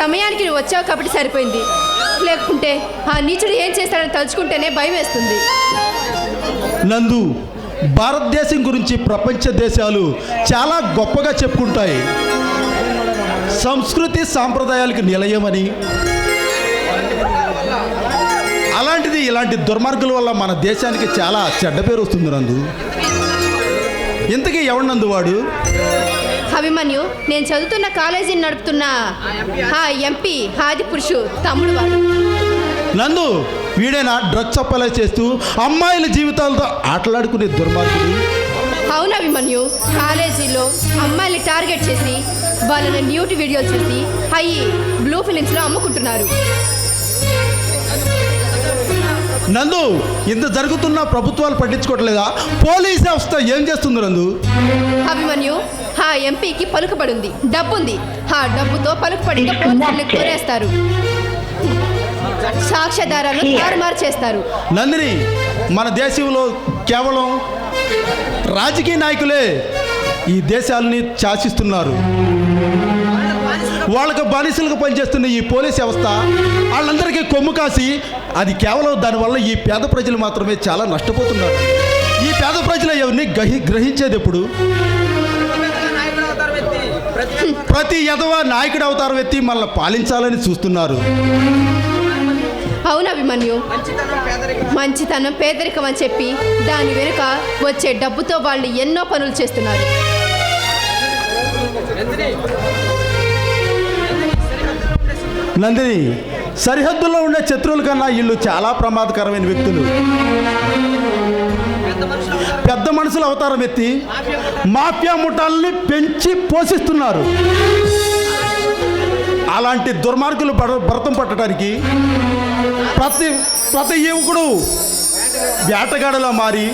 సమయానికి నువ్వు వచ్చావు కాబట్టి సరిపోయింది. లేకుంటే ఆ నీచుడు ఏం చేస్తాడని తలుచుకుంటేనే భయం వేస్తుంది. నందు భారతదేశం గురించి ప్రపంచ దేశాలు చాలా గొప్పగా చెప్పుకుంటాయి. సంస్కృతి సాంప్రదాయాలకు నిలయమని అలాంటిది ఇలాంటి దుర్మార్గుల వల్ల మన దేశానికి చాలా చెడ్డ పేరు వస్తుంది నందు. ఇంతకీ ఎవడు వాడు? అభిమన్యు నేను చదువుతున్న కాలేజీని నడుపుతున్న ఎంపీ ఆది పురుషు తమ్ముడు వాడు. నందు వీడేనా డ్రగ్స్ సప్లై చేస్తూ అమ్మాయిల జీవితాలతో ఆటలాడుకునే దుర్మార్గుడు? అవును అభిమన్యు కాలేజీలో అమ్మాయిల్ని టార్గెట్ చేసి వాళ్ళని న్యూట్ వీడియోలు చేసి అవి బ్లూ ఫిలిమ్స్లో అమ్ముకుంటున్నారు. నందు ఇంత జరుగుతున్న ప్రభుత్వాలు పట్టించుకోవట్లేదా? పోలీస్ వ్యవస్థ ఏం చేస్తుంది నందు? అభిమన్యు ఆ ఎంపీకి పలుకుబడింది. డబ్బుంది. ఆ డబ్బుతో పలుకుబడిగా పోలీసుల్ని కొనేస్తారు. సాక్ష్యాధారాలు తారుమారు చేస్తారు. నందిని మన దేశంలో కేవలం రాజకీయ నాయకులే ఈ దేశాలని శాసిస్తున్నారు. వాళ్ళకు బానిసలుగా పనిచేస్తున్న ఈ పోలీస్ వ్యవస్థ వాళ్ళందరికీ కొమ్ము కాసి అది కేవలం దానివల్ల ఈ పేద ప్రజలు మాత్రమే చాలా నష్టపోతున్నారు. ఈ పేద ప్రజలు ఎవరిని గ్రహి గ్రహించేది ఎప్పుడు? ప్రతి యదవ నాయకుడు అవతారం ఎత్తి మనల్ని పాలించాలని చూస్తున్నారు. అవును అభిమన్యు. మంచితనం పేదరికం అని చెప్పి దాని వెనుక వచ్చే డబ్బుతో వాళ్ళు ఎన్నో పనులు చేస్తున్నారు. నందిని సరిహద్దుల్లో ఉండే శత్రువుల కన్నా వీళ్ళు చాలా ప్రమాదకరమైన వ్యక్తులు. పెద్ద మనుషులు అవతారం. ఎత్తి మాఫియా ముఠాలని పెంచి పోషిస్తున్నారు. అలాంటి దుర్మార్గులు భర- భరతం పట్టడానికి ప్రతి ప్రతి యువకుడు వేటగాడలా మారి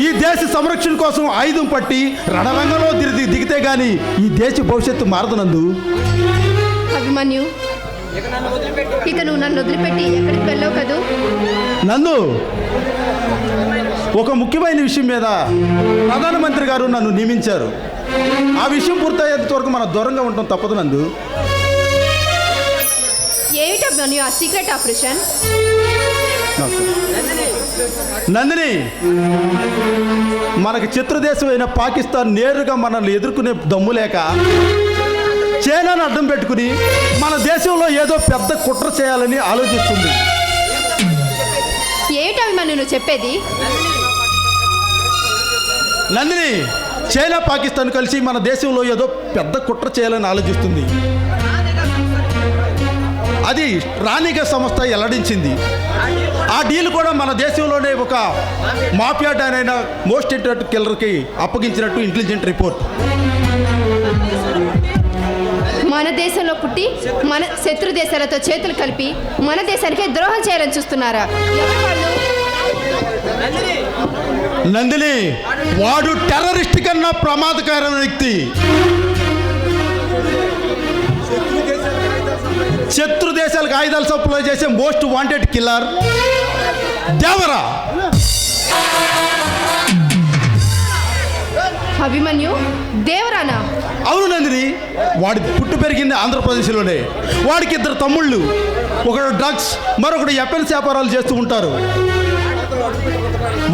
ఈ దేశ సంరక్షణ కోసం ఆయుధం పట్టి రణరంగంలో దిగి దిగితే గాని ఈ దేశ భవిష్యత్తు మారదనందు అభిమన్యు ఇక నువ్వు నన్ను వదిలిపెట్టి ఎక్కడికి వెళ్ళావు కదూ? నందు ఒక ముఖ్యమైన విషయం మీద ప్రధానమంత్రి గారు నన్ను నియమించారు. ఆ విషయం పూర్తయ్యేంత వరకు మనం దూరంగా ఉండటం తప్పదు నందు. ఏమిటి అభిమన్యు ఆ సీక్రెట్ ఆపరేషన్ నందిని. మనకి శత్రుదేశం అయిన పాకిస్తాన్ నేరుగా మనల్ని ఎదుర్కొనే దమ్ము లేక చైనాను అడ్డం పెట్టుకుని మన దేశంలో ఏదో పెద్ద కుట్ర చేయాలని ఆలోచిస్తుంది. ఏమిటి అభిమన్యు నువ్వు చెప్పేది? నందిని చైనా పాకిస్తాన్ కలిసి మన దేశంలో ఏదో పెద్ద కుట్ర చేయాలని ఆలోచిస్తుంది. అది రాణిగ సంస్థ వెల్లడించింది. ఆ డీల్ కూడా మన దేశంలోనే ఒక మాఫియా డాన్ అయిన మోస్ట్ ఇంటర్నెట్ కిల్లర్కి అప్పగించినట్టు ఇంటెలిజెంట్ రిపోర్ట్. మన దేశంలో పుట్టి మన శత్రు దేశాలతో చేతులు కలిపి మన దేశానికే ద్రోహం చేయాలని చూస్తున్నారా? నందిని వాడు టెర్రరిస్ట్ కన్నా ప్రమాదకరమైన వ్యక్తి. శత్రు దేశాలకు ఆయుధాలు సప్లై చేసే most wanted killer Devara. Abhimanyu దేవరానా? అవును నందిని. వాడి పుట్టు పెరిగింది ఆంధ్రప్రదేశ్లోనే. వాడికి ఇద్దరు తమ్ముళ్ళు. ఒకడు డ్రగ్స్ మరొకడు ఎపెన్స్ వ్యాపారాలు చేస్తూ ఉంటారు.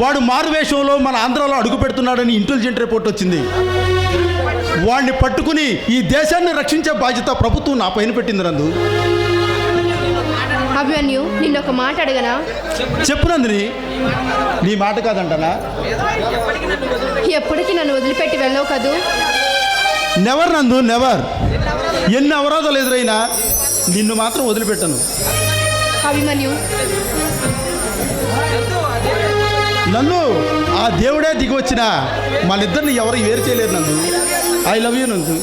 వాడు మారువేషంలో మన ఆంధ్రాలో అడుగు పెడుతున్నాడని ఇంటెలిజెంట్ రిపోర్ట్ వచ్చింది. వాడిని పట్టుకుని ఈ దేశాన్ని రక్షించే బాధ్యత ప్రభుత్వం నా పైన పెట్టింది నందు. అభిమన్యు నిన్న ఒక మాట అడగనా? చెప్పు నందిని. నీ మాట కాదంటనా? ఎప్పటికీ నన్ను వదిలిపెట్టి వెళ్ళవు కదూ? నెవర్ నందు నెవర్ ఎన్ని అవరోధాలు ఎదురైనా నిన్ను మాత్రం వదిలిపెట్టను. అభిమన్యు. నన్ను ఆ దేవుడే దిగి వచ్చిన మన ఇద్దరిని ఎవరు వేరు చేయలేరు నందు. ఐ లవ్ యూ నందు.